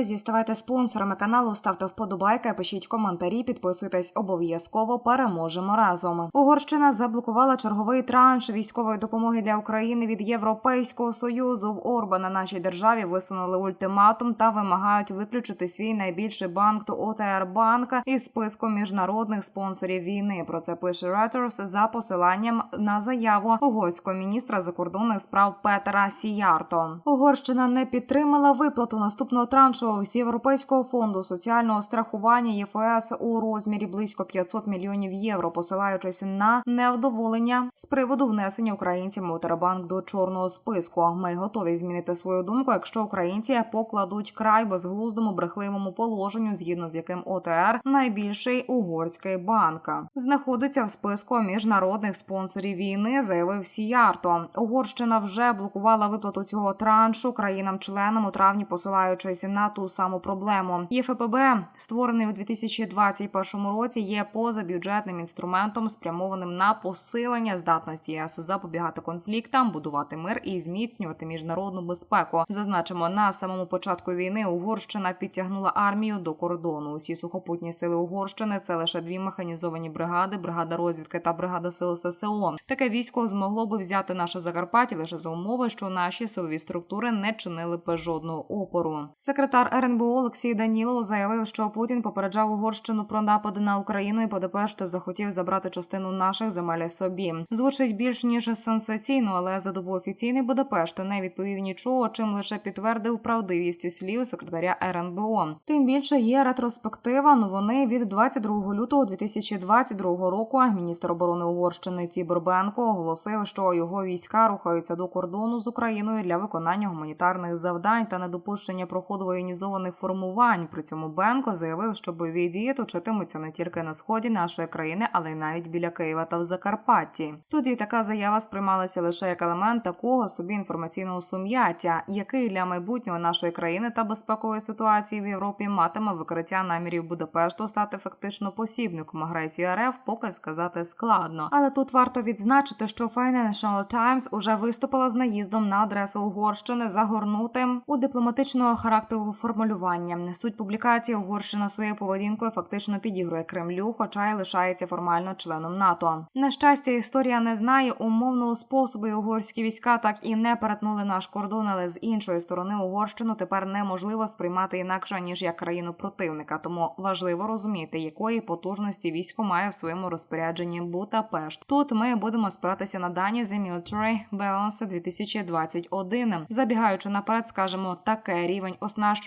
Друзі, ставайте спонсорами каналу, ставте вподобайки, пишіть коментарі, підписуйтесь обов'язково. Переможемо разом. Угорщина заблокувала черговий транш військової допомоги для України від Європейського союзу. В Орбана нашій державі висунули ультиматум та вимагають виключити свій найбільший банк то ОТР банк із списку міжнародних спонсорів війни. Про це пише Reuters за посиланням на заяву угорського міністра закордонних справ Петера Сіярто. Угорщина не підтримала виплату наступного траншу з Європейського фонду соціального страхування ЄФС у розмірі близько 500 мільйонів євро, посилаючись на невдоволення з приводу внесення українцям Моторбанк до чорного списку. Ми готові змінити свою думку, якщо українці покладуть край безглуздому брехливому положенню, згідно з яким ОТР найбільший угорський банк знаходиться в списку міжнародних спонсорів війни, заявив Сіярто. Угорщина вже блокувала виплату цього траншу країнам-членам у травні, посилаючись на ту саму проблему. ЄФПБ, створений у 2021 році, є позабюджетним інструментом, спрямованим на посилення здатності ЄС запобігати конфліктам, будувати мир і зміцнювати міжнародну безпеку. Зазначимо на самому початку війни Угорщина підтягнула армію до кордону. Усі сухопутні сили Угорщини це лише дві механізовані бригади, бригада розвідки та бригада сил ССО. Таке військо змогло би взяти наше Закарпаття лише за умови, що наші силові структури не чинили б жодного опору. Секретар РНБО Олексій Данілов заявив, що Путін попереджав Угорщину про напади на Україну і Будапешт захотів забрати частину наших земель собі. Звучить більш ніж сенсаційно, але за добу офіційний Будапешт не відповів нічого, чим лише підтвердив правдивість слів секретаря РНБО. Тим більше є ретроспектива. Новини від 22 лютого 2022 року. Міністр оборони Угорщини Тібор Бенко оголосив, що його війська рухаються до кордону з Україною для виконання гуманітарних завдань та недопущення проходу воєнізованих формувань. При цьому Бенко заявив, що бойові дії точитимуться не тільки на сході нашої країни, але й навіть біля Києва та в Закарпатті. Тоді така заява сприймалася лише як елемент такого собі інформаційного сум'яття, який для майбутнього нашої країни та безпекової ситуації в Європі матиме викриття намірів Будапешту стати фактично посібником агресії РФ, поки сказати складно. Але тут варто відзначити, що Financial Times уже виступила з наїздом на адресу Угорщини загорнутим у дипломатичного характеру формулювання. Суть публікації Угорщина своєю поведінкою фактично підігрує Кремлю, хоча й лишається формально членом НАТО. На щастя, історія не знає умовного способу. і Угорські війська так і не перетнули наш кордон, але з іншої сторони Угорщину тепер неможливо сприймати інакше ніж як країну противника. Тому важливо розуміти, якої потужності військо має в своєму розпорядженні Будапешт. Тут ми будемо спиратися на дані The Military Balance 2021. Забігаючи наперед, скажемо таке рівень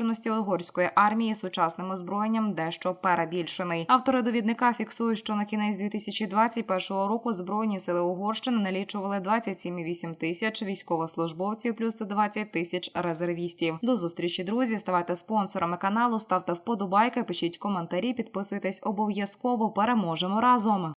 оснащеності угорської армії сучасним озброєнням дещо перебільшений. Автори довідника фіксують, що на кінець 2021 року збройні сили Угорщини налічували 27,8 тисяч військовослужбовців, плюс 20 тисяч резервістів. До зустрічі, друзі. Ставайте спонсорами каналу, ставте вподобайки, пишіть коментарі, підписуйтесь обов'язково. Переможемо разом.